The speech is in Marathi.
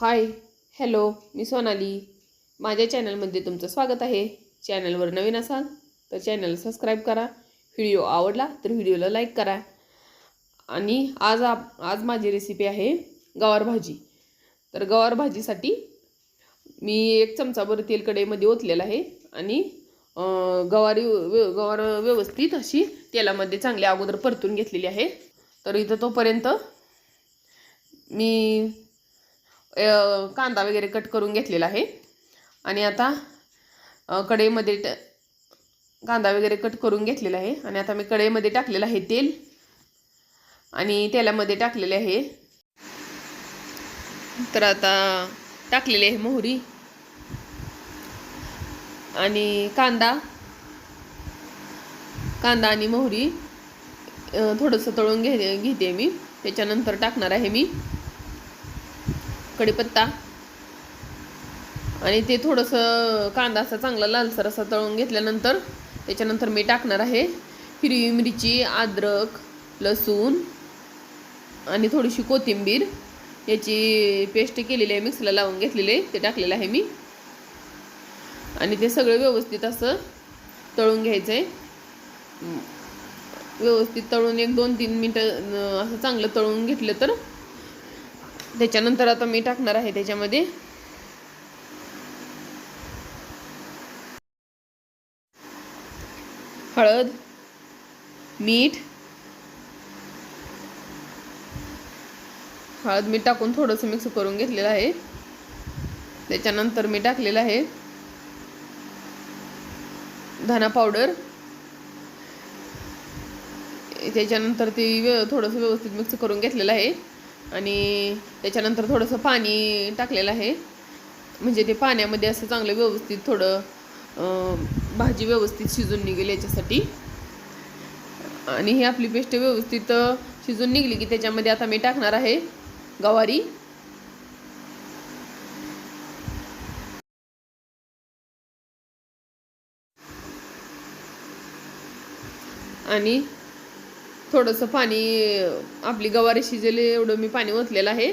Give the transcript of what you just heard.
हाय हॅलो मी सोनाली. माझ्या चॅनलमध्ये तुमचं स्वागत आहे. चॅनलवर नवीन असाल तर चॅनल सबस्क्राईब करा. व्हिडिओ आवडला तर व्हिडिओला लाईक करा. आणि आज आप आज माझी रेसिपी आहे गवार भाजी. तर गवार भाजीसाठी मी एक चमचाभर तेल कढईमध्ये ओतलेलं आहे आणि गवारी व्य- गवार व्यवस्थित अशी तेलामध्ये चांगली अगोदर परतून घेतलेली आहे. तर इथं तोपर्यंत मी कांदा वगैरे कट करून घेतलेला आहे. आणि आता कढईमध्ये ट कांदा वगैरे कट करून घेतलेला आहे. आणि आता मी कढईमध्ये टाकलेलं आहे तेल. आणि तेलामध्ये टाकलेले आहे. तर आता टाकलेली आहे मोहरी. आणि कांदा. कांदा आणि मोहरी थोडंसं तळून घे घेते मी. त्याच्यानंतर टाकणार आहे मी. कढीपत्ता आणि ते थोडंसं कांदा असा चांगला लालसर असा तळून घेतल्यानंतर त्याच्यानंतर मी टाकणार आहे हिरवी मिरची अद्रक लसूण आणि थोडीशी कोथिंबीर. याची पेस्ट केलेली आहे मिक्सरला लावून घेतलेली आहे ते टाकलेलं आहे मी. आणि ते सगळं व्यवस्थित असं तळून घ्यायचं आहे व्यवस्थित तळून एक दोन तीन मिनटं असं चांगलं तळून घेतलं तर त्याच्यानंतर आता मी टाकणार आहे त्याच्यामध्ये. हळद मीठ. हळद मीठ टाकून थोडंसं मिक्स करून घेतलेलं आहे. त्याच्यानंतर मी टाकलेलं आहे धना पावडर. त्याच्यानंतर ती व्य थोडंसं व्यवस्थित मिक्स करून घेतलेलं आहे. आणि त्याच्यानंतर थोडंसं पाणी टाकलेलं आहे. म्हणजे ते पाण्यामध्ये असं चांगलं व्यवस्थित थोडं भाजी व्यवस्थित शिजून निघेल याच्यासाठी. आणि ही आपली पेस्ट व्यवस्थित शिजून निघली की त्याच्यामध्ये आता मी टाकणार आहे गवारी. आणि थोडंसं पाणी आपली गवारी शिजेल एवढं मी पाणी ओतलेलं आहे.